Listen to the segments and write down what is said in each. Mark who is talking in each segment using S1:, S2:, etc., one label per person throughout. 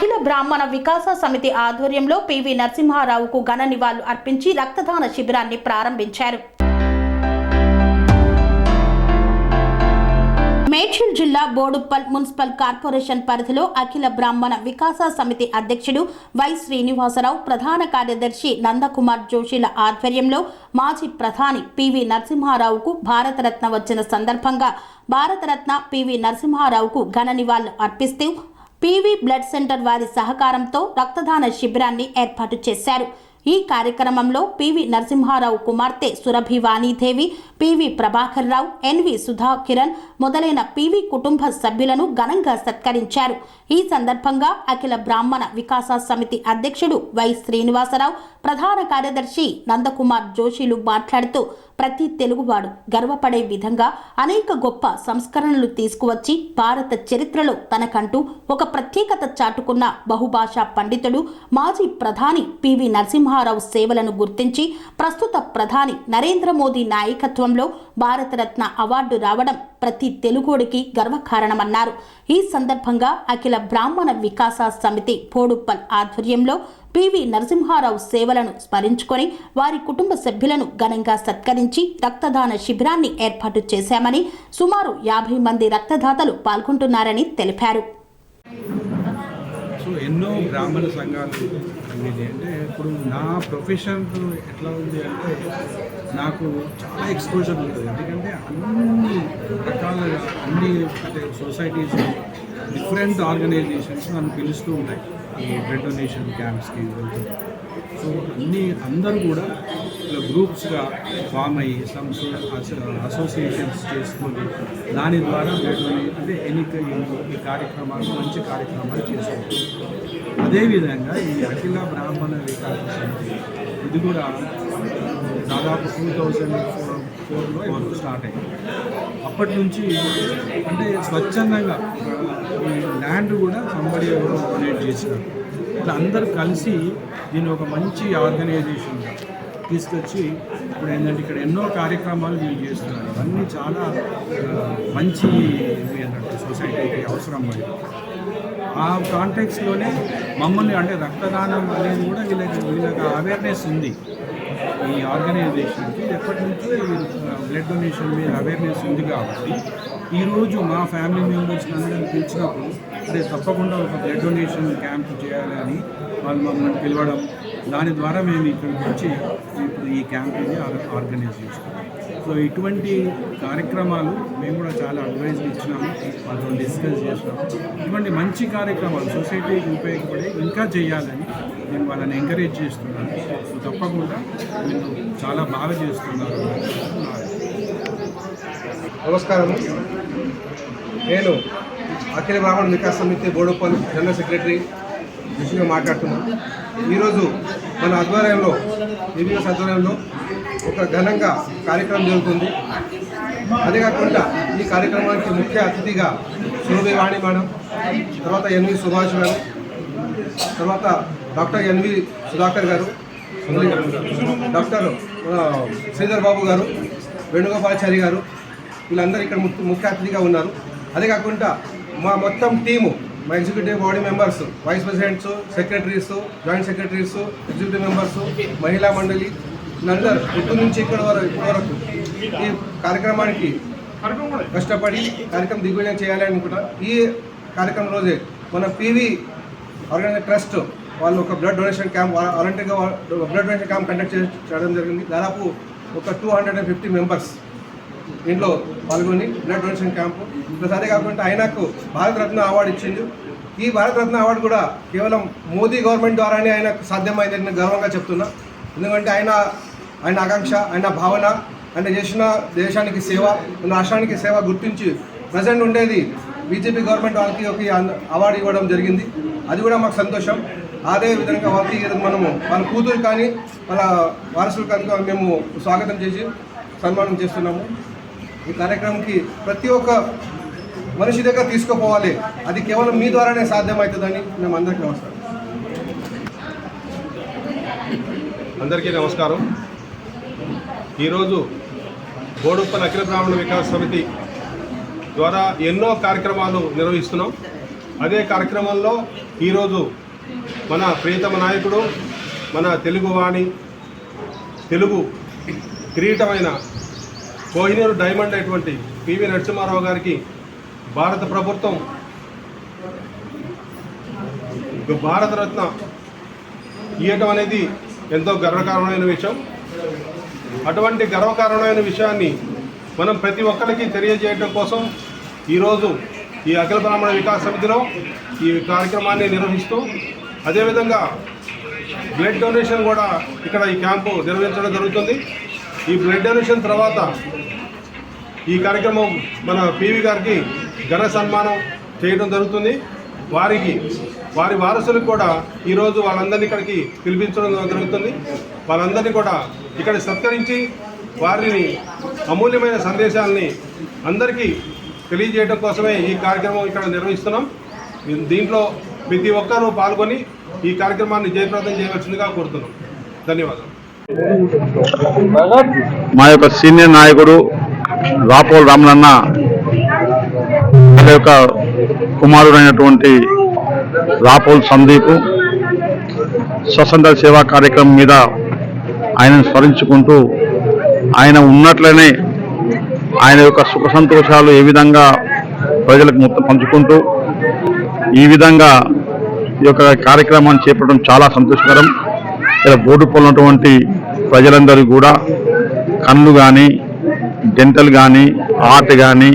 S1: అఖిల బ్రాహ్మణ వికాస సమితి ఆధ్వర్యంలో పివి నరసింహారావుకు ఘన నివాళులు అర్పించి రక్తదాన శిబిరాన్ని ప్రారంభించారు. మేడ్చల్ జిల్లా బోడుప్పల్ మున్సిపల్ కార్పొరేషన్ పరిధిలో అఖిల బ్రాహ్మణ వికాస సమితి అధ్యక్షుడు వై శ్రీనివాసరావు ప్రధాన కార్యదర్శి నందకుమార్ జోషిల ఆధ్వర్యంలో మాజీ ప్రధాని పివి నరసింహారావుకు భారతరత్న వచ్చిన సందర్భంగా భారతరత్న పివి నరసింహారావుకు ఘన నివాళులు అర్పిస్తూ పీవీ బ్లడ్ సెంటర్ వారి సహకారంతో రక్తదాన శిబిరాన్ని ఏర్పాటు చేశారు. ఈ కార్యక్రమంలో పివి నరసింహారావు కుమార్తె సురభి వాణీదేవి పివి ప్రభాకర్ రావు ఎన్వి సుధా కిరణ్ మొదలైన పివి కుటుంబ సభ్యులను ఘనంగా సత్కరించారు. ఈ సందర్భంగా అఖిల బ్రాహ్మణ వికాస సమితి అధ్యక్షుడు వై శ్రీనివాసరావు ప్రధాన కార్యదర్శి నందకుమార్ జోషిలు మాట్లాడుతూ ప్రతి తెలుగువాడు గర్వపడే విధంగా అనేక గొప్ప సంస్కరణలు తీసుకువచ్చి భారత చరిత్రలో తనకంటూ ఒక ప్రత్యేకత చాటుకున్న బహుభాషా పండితుడు మాజీ ప్రధాని పివి నరసింహారావు సేవలను గుర్తించి ప్రస్తుత ప్రధాని నరేంద్ర మోదీ నాయకత్వంలో భారతరత్న అవార్డు రావడం ప్రతి తెలుగోడికి గర్వకారణమన్నారు. ఈ సందర్భంగా అఖిల బ్రాహ్మణ వికాస సమితి పోడుప్పల్ ఆధ్వర్యంలో పివి నరసింహారావు సేవలను స్మరించుకొని వారి కుటుంబ సభ్యులను ఘనంగా సత్కరించి రక్తదాన శిబిరాన్ని ఏర్పాటు చేశామని సుమారు యాభై మంది రక్తదాతలు పాల్గొంటున్నారని తెలిపారు.
S2: ఎన్నో బ్రాహ్మణ సంఘాలు అనేది అంటే ఇప్పుడు నా ప్రొఫెషన్ ఎట్లా ఉంది అంటే నాకు చాలా ఎక్స్పోజర్ ఉంటుంది. ఎందుకంటే అన్ని రకాల అన్ని అంటే సొసైటీస్ డిఫరెంట్ ఆర్గనైజేషన్స్ నన్ను పిలుస్తూ ఉంటాయి. ఈ బ్లడ్ డొనేషన్ క్యాంప్స్కి వెళ్తూ. సో అన్ని అందరూ కూడా ఇట్లా గ్రూప్స్గా ఫామ్ అయ్యి సమ్ అసోసియేషన్స్ చేసుకొని దాని ద్వారా బ్లడ్ అంటే ఎన్నిక ఈ కార్యక్రమాలు మంచి కార్యక్రమాలు చేసుకుంటాం అదేవిధంగా ఈ అఖిల బ్రాహ్మణ వికాస సమితి ఇది కూడా దాదాపు టూ థౌజండ్ ఫోర్లో స్టార్ట్ అయింది. అప్పటి నుంచి అంటే స్వచ్ఛందంగా ఈ ల్యాండ్ కూడా సంబడి ఎవరో డొనేట్ చేసినారు. ఇట్లా అందరూ కలిసి దీన్ని ఒక మంచి ఆర్గనైజేషన్గా తీసుకొచ్చి ఇప్పుడు ఏంటంటే ఇక్కడ ఎన్నో కార్యక్రమాలు వీళ్ళు చేస్తున్నారు. ఇవన్నీ చాలా మంచి ఇవి అన్నట్టు సొసైటీకి అవసరం మరి. ఆ కాంటెక్స్లోనే మమ్మల్ని అంటే రక్తదానం అనేది కూడా వీళ్ళకి వీళ్ళకి అవేర్నెస్ ఉంది. ఈ ఆర్గనైజేషన్కి ఎప్పటి నుంచో బ్లడ్ డొనేషన్ మీద అవేర్నెస్ ఉంది కాబట్టి ఈరోజు మా ఫ్యామిలీ మెంబర్స్ అందరిని పిలిచినప్పుడు అదే తప్పకుండా ఒక బ్లడ్ డొనేషన్ క్యాంప్ చేయాలని వాళ్ళు మమ్మల్ని పిలవడం దాని ద్వారా మేము ఇక్కడికి వచ్చి ఈ క్యాంపెయిన్ ఆర్గనైజ్ చేస్తున్నాం. సో ఇటువంటి కార్యక్రమాలు మేము కూడా చాలా అడ్వైజ్ ఇచ్చినాము వాళ్ళతో డిస్కస్ చేసినాము. ఇటువంటి మంచి కార్యక్రమాలు సొసైటీకి ఉపయోగపడి ఇంకా చేయాలని నేను వాళ్ళని ఎంకరేజ్ చేస్తున్నాను. తప్పకుండా మీరు చాలా బాగా చేస్తున్నారు
S3: నమస్కారం నేను అఖిల బ్రాహ్మణ వికాస్ సమితి బోడుపల్ జనరల్ సెక్రటరీ విషయంగా మాట్లాడుతున్నాను. ఈరోజు మన ఆధ్వర్యంలో ఈవీఎస్ ఆధ్వర్యంలో ఒక ఘనంగా కార్యక్రమం జరుగుతుంది. అదే కాకుండా ఈ కార్యక్రమానికి ముఖ్య అతిథిగా సురభి వాణి మేడం తర్వాత ఎన్వి సుభాష్ గారు తర్వాత డాక్టర్ ఎన్వి సుధాకర్ గారు డాక్టర్ శ్రీధర్ బాబు గారు వేణుగోపాలాచారి గారు వీళ్ళందరూ ఇక్కడ ముఖ్య అతిథిగా ఉన్నారు. అదే కాకుండా మా మొత్తం టీము మా executive body members vice presidents secretaries joint secretaries executive members Mahila Mandali వీళ్ళందరూ ఇప్పటి నుంచి ఇక్కడ వరకు ఇప్పటి వరకు ఈ కార్యక్రమానికి కష్టపడి కార్యక్రమం దిగ్విజయం చేయాలి అనుకుంటా ఈ కార్యక్రమం రోజే మన పీవీ ఆర్గనైజ్ ట్రస్ట్ వాళ్ళు ఒక బ్లడ్ డొనేషన్ క్యాంప్ వాలంటీర్గా బ్లడ్ డొనేషన్ క్యాంప్ కండక్ట్ చేయడం జరిగింది. దాదాపు ఒక two hundred and fifty members దీంట్లో పాల్గొని బ్లడ్ డొనేషన్ క్యాంపు ప్లస్ కాకుండా ఆయనకు భారతరత్న అవార్డు ఇచ్చింది ఈ భారతరత్న అవార్డు కూడా కేవలం మోదీ గవర్నమెంట్ ద్వారానే ఆయనకు సాధ్యమైందని నేను గర్వంగా చెప్తున్నా. ఎందుకంటే ఆయన ఆయన ఆకాంక్ష ఆయన భావన ఆయన చేసిన దేశానికి సేవ రాష్ట్రానికి సేవ గుర్తించి ప్రజెంట్ ఉండేది బీజేపీ గవర్నమెంట్ వాళ్ళకి ఒక అవార్డు ఇవ్వడం జరిగింది. అది కూడా మాకు సంతోషం. అదే విధంగా వాళ్ళకి మనము వాళ్ళ కూతురు కానీ వాళ్ళ వారసులు కనుక మేము స్వాగతం చేసి సన్మానం చేస్తున్నాము. ఈ కార్యక్రమంకి ప్రతి ఒక్క మనిషి దగ్గర తీసుకుపోవాలి. అది కేవలం మీ ద్వారానే సాధ్యమవుతుందని మేము అందరికీ నమస్కారం.
S4: అందరికీ నమస్కారం. ఈరోజు బోడుప్పల్ అఖిల బ్రాహ్మణ వికాస్ సమితి ద్వారా ఎన్నో కార్యక్రమాలు నిర్వహిస్తున్నాం. అదే కార్యక్రమంలో ఈరోజు మన ప్రియతమ నాయకుడు మన తెలుగువాణి తెలుగు కిరీటమైన కోహినూరు డైమండ్ అయినటువంటి పివి నరసింహారావు గారికి భారత ప్రభుత్వం భారతరత్న ఇవ్వటం అనేది ఎంతో గర్వకారణమైన విషయం. అటువంటి గర్వకారణమైన విషయాన్ని మనం ప్రతి ఒక్కరికి తెలియజేయడం కోసం ఈరోజు ఈ అఖిల బ్రాహ్మణ వికాస్ సమితిలో ఈ కార్యక్రమాన్ని నిర్వహిస్తూ అదేవిధంగా బ్లడ్ డొనేషన్ కూడా ఇక్కడ ఈ క్యాంపు నిర్వహించడం జరుగుతుంది. ఈ బ్లడ్ డొనేషన్ తర్వాత ఈ కార్యక్రమం మన పీవీ గారికి ఘన సన్మానం చేయడం జరుగుతుంది. వారికి వారి వారసులకు కూడా ఈరోజు వాళ్ళందరినీ ఇక్కడికి పిలిపించడం జరుగుతుంది. వాళ్ళందరినీ కూడా ఇక్కడ సత్కరించి వారిని అమూల్యమైన సందేశాలని అందరికీ తెలియజేయడం కోసమే ఈ కార్యక్రమం ఇక్కడ నిర్వహిస్తున్నాం. దీంట్లో ప్రతి ఒక్కరూ పాల్గొని ఈ కార్యక్రమాన్ని జయప్రదం చేయవలసిందిగా కోరుతున్నాం. ధన్యవాదాలు.
S5: మా యొక్క సీనియర్ నాయకుడు రాపోల్ రామలన్న వాళ్ళ యొక్క కుమారుడైనటువంటి రాపోల్ సందీప్ స్వతంత్ర సేవా కార్యక్రమం మీద ఆయనను స్మరించుకుంటూ ఆయన ఉన్నట్లనే ఆయన యొక్క సుఖ సంతోషాలు ఏ విధంగా ప్రజలకు మొత్తం పంచుకుంటూ ఈ విధంగా ఈ యొక్క కార్యక్రమాన్ని చేపట్టడం చాలా సంతోషకరం. ఇలా బోర్డు ఉన్నటువంటి ప్రజలందరూ కూడా కళ్ళు కానీ డెంటల్ కానీ ఆర్ట్ కానీ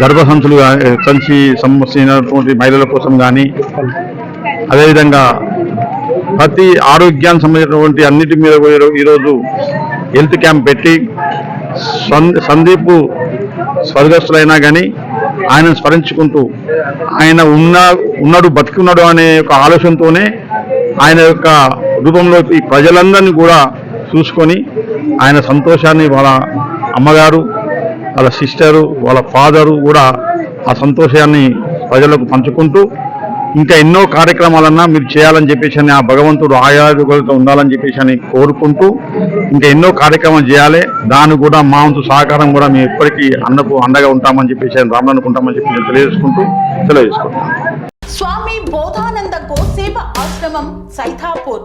S5: గర్భసంచులు గా- సంచి సమస్యటువంటి మహిళల కోసం కానీ అదేవిధంగా ప్రతి ఆరోగ్యానికి సంబంధించినటువంటి అన్నిటి మీద ఈరోజు హెల్త్ క్యాంప్ పెట్టి సందీప్ స్వర్గస్థులైనా కానీ ఆయనను స్మరించుకుంటూ ఆయన ఉన్న ఉన్నాడు బతికున్నాడు అనే ఒక ఆలోచనతోనే ఆయన యొక్క రూపంలో ఈ ప్రజలందరినీ కూడా చూసుకొని ఆయన సంతోషాన్ని వాళ్ళ అమ్మగారు వాళ్ళ సిస్టరు వాళ్ళ ఫాదరు కూడా ఆ సంతోషాన్ని ప్రజలకు పంచుకుంటూ ఇంకా ఎన్నో కార్యక్రమాలన్నా మీరు చేయాలని చెప్పేసి అని ఆ భగవంతుడు ఆయాదుగులతో ఉండాలని చెప్పేసి అని కోరుకుంటూ ఇంకా ఎన్నో కార్యక్రమాలు చేయాలి. దాన్ని కూడా మా వంతు సహకారం కూడా మేము ఎప్పటికీ అన్నకు అండగా ఉంటామని చెప్పేసి అని రామని చెప్పి నేను తెలియజేసుకుంటూ తెలియజేసుకుంటాను
S1: స్వామి బోధానంద గోసేవ ఆశ్రమం సైథాపూర్